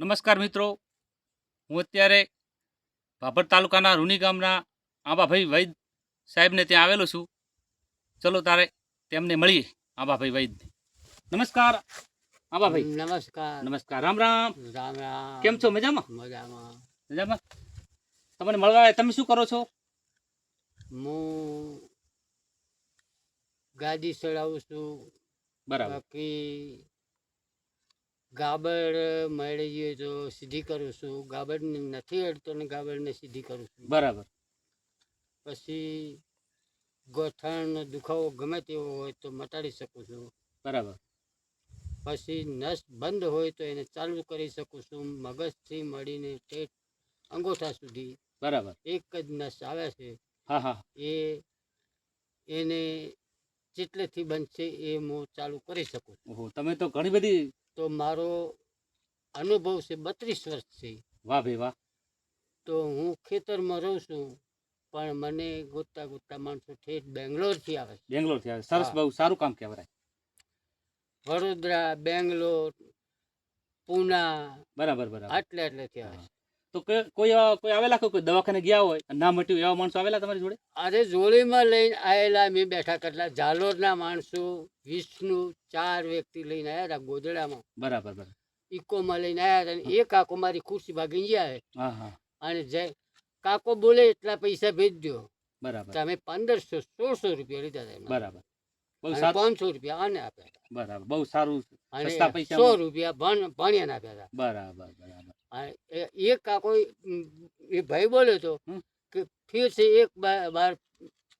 નમસ્કાર મિત્રો. હું અત્યારે ભાભર તાલુકાના રૂની ગામના આંબાભાઈ વૈદ સાહેબને ત્યાં આવેલો છું. ચલો તારે તેમને મળીએ આંબાભાઈ વૈદ. નમસ્કાર આંબાભાઈ. નમસ્કાર. નમસ્કાર રામ રામ. રામ રામ. કેમ છો? મજામાં? મજામાં. મજામાં? તમને મળવા. તમે શું કરો છો? હું ગાડી ચડાવું છું. બરાબર. બાકી ગાબડ મળી ગઈ તો સીધી કરું છું. ગાબડને નથી અડતો ને ગાબડને સીધી કરું છું. બરાબર. પછી ગોઠણનો દુખાવો ગમે તેવો હોય તો મટાડી શકું છું. બરાબર. પછી નસ બંધ હોય તો એને ચાલુ કરી શકું છું. મગજથી મળીને પેટ અંગોઠા સુધી બરાબર. એક જ નસ આવે છે. હા હા. એ એને જેટલેથી બનશે એ હું ચાલુ કરી શકું છું. તમે તો ઘણી બધી તો મારો અનુભવ છે બત્રીસ વર્ષ છે. વાહ ભાઈ વાહ. તો હું ખેતરમાં રહું છું પણ મને ગોતતા ગોતતા માણસો ઠેઠ બેંગ્લોરથી આવે છે. બેંગ્લોરથી આવે સરસ બહુ સારું કામ કહેવાય. વડોદરા બેંગ્લોર પૂના બરાબર બરાબર. આટલે આટલેથી આવે છે. તો કોઈ કોઈ આવેલા કોઈ દવાખાને ગયા હોય? ના મટ્યું એવા માણસો આવેલા તમારી જોડે? અરે જોડીમાં લઈને આવેલા મેં બેઠા કેટલા ઝાલોરના માણસો વિષ્ણુ ચાર વ્યક્તિ લઈને આવ્યા હતા ગોદડામાં બરાબર બરાબર. ઇકોમાં લઈને આવ્યા હતા એ કાકો મારી ખુરશી ભાગી ગયા હા અને જય કાકો બોલે એટલા પૈસા ભેજ દો બરાબર તમે પંદરસો સોળસો રૂપિયા લીધા બરાબર. પાંચસો રૂપિયા આને આપ્યા બરાબર. બહુ સારું સસ્તા. સો રૂપિયા ભણ ભણ્યા આપ્યા હતા. બરાબર બરાબર. એક કાકો ઉમ, એ ભાઈ બોલ્યો તો હમ. કે ફિર से एक बार बार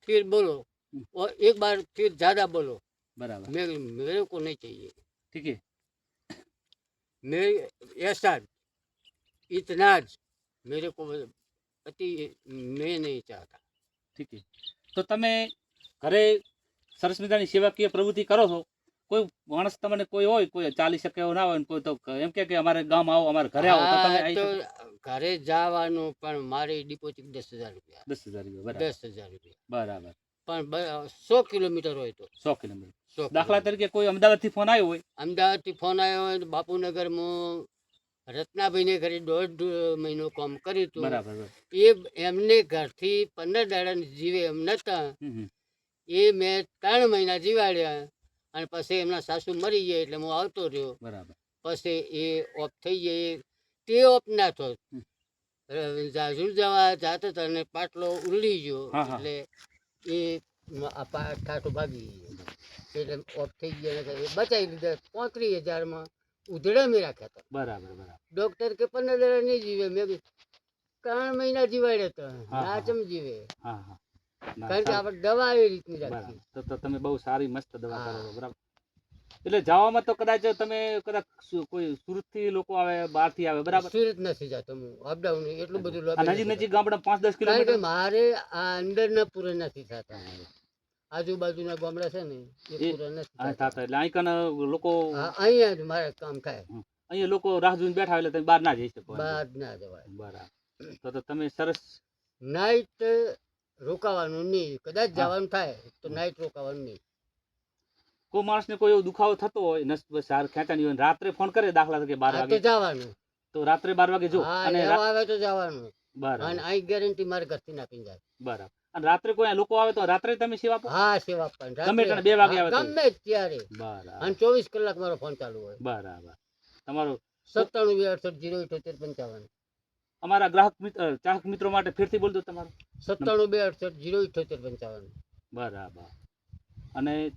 फिर बोलो हम्म। और एक बार फिर ज्यादा बोलो બરાબર मेरे मेरे को नहीं चाहिए ઠીક છે मेरे ऐसा इतना ज मेरे को अति मैं नहीं चाहता ઠીક છે તો તમે ઘરે સરસ મજાની સેવાકીય પ્રવૃત્તિ કરો છો કોઈ માણસ તમને કોઈ હોય કોઈ ચાલી શકે એવો ના હોય કોઈ તો એમ કે કે અમારે ગામ આવો અમારે ઘરે આવો તો તમે તો ઘરે જવાનું પણ મારી ડિપોઝિટ દસ હજાર રૂપિયા. દસ હજાર રૂપિયા દસ હજાર રૂપિયા. બરાબર. પણ સો કિલોમીટર હોય તો. સો કિલોમીટર. દાખલા તરીકે કોઈ અમદાવાદથી ફોન આવ્યો હોય? અમદાવાદથી ફોન આવ્યો હોય તો બાપુનગરમાં રત્નાભાઈને ઘરે દોઢ મહિનો કામ કર્યું હતું. બરાબર. એ એમને ઘરથી પંદર દાડા જીવે એમ નતા. એ મેં ત્રણ મહિના જીવાડ્યા. અને પછી એમના સાસુ મરી ગયા એટલે હું આવતો રહ્યો. બરાબર. પછી એ ઓફ થઈ જાય તે ઓફ ના થયો. હમ. જવા જાતો હતો અને પાટલો ઉલ્લી ગયો. એટલે એ ઠાઠો ભાગી ગયો. એટલે ઓફ થઈ ગયા એ બચાવી લીધા. પાંત્રીસ હજારમાં ઉધડા મેં રાખ્યા હતા. બરાબર બરાબર. ડોક્ટર કે પંદર હજાર નહીં જીવે. મેં ત્રણ મહિના જીવાડ્યા હતા. ના. ચમ જીવે. હા હા. કારણ કે આપણે દવા એવી રીતની રાખી તો તમે બહુ સારી મસ્ત દવા કરો છો બરાબર. એટલે જવામાં તો કદાચ તમે કદાચ કોઈ કોઈ સુરતથી લોકો આવે બહારથી આવે બરાબર? સુરત નથી જતો હું અપડાઉન એટલું બધું નજીક નજીક ગામડા પાંચ દસ કિલોમીટર? મારે આ અંદરના પૂરા નથી થતા આજુબાજુના ગામડા છે ને એ પૂરા નથી થતા. એટલે અહીં લોકો અહીંયા જ મારે કામ થાય. અહીંયા લોકો રાહ જોઈને બેઠા એટલે તમે બહાર ના જઈ શકો બહાર ના જવાય. બરાબર. તો તો તમે સરસ નાઈટ રોકાવાનું નહીં કદાચ જવાનું થાય તો નાઈટ રોકાવાનું નહીં. કોઈ માણસને કોઈ એવો દુખાવો થતો હોય નસ સાર ખેંચાની હોય રાત્રે ફોન કરે દાખલા તરીકે બાર વાગે. જવાનું. તો રાત્રે બાર વાગે જો અને આવે તો જવાનું. અને બરાબર અહીં ગેરંટી મારે ઘરથી નાખી જાય. બરાબર. અને રાત્રે કોઈ લોકો આવે તો રાત્રે તમે સેવા આપો? હા સેવા આપવાની. ગમે. ત્યારે બે વાગે આવે. ગમે ત્યારે. બરાબર. અને ચોવીસ કલાક મારો ફોન ચાલુ હોય. બરાબર. તમારો સત્તાણું બે અડસઠ જીરો ઇઠોતેર પંચાવન. અમારા ગ્રાહક મિત્ર ચાહક મિત્રો માટે ફેરથી બોલજો તમારું. સત્તાણું બે અડસઠ જીરો ઇઠોતેર પંચાવન. બરાબર. અને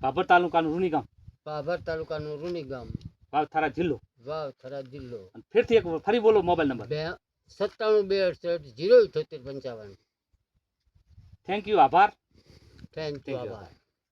ભાભર તાલુકાનું રૂની ગામ ભાભર તાલુકાનું રૂની ગામ વાવથારા જિલ્લો? વાવથારા જિલ્લો. અને ફેરથી એક ફરી બોલો મોબાઈલ નંબર. બે સત્તાણું બે અડસઠ જીરો ઇઠોતેર પંચાવન. થેન્ક યુ આભાર. Thank you. આભાર.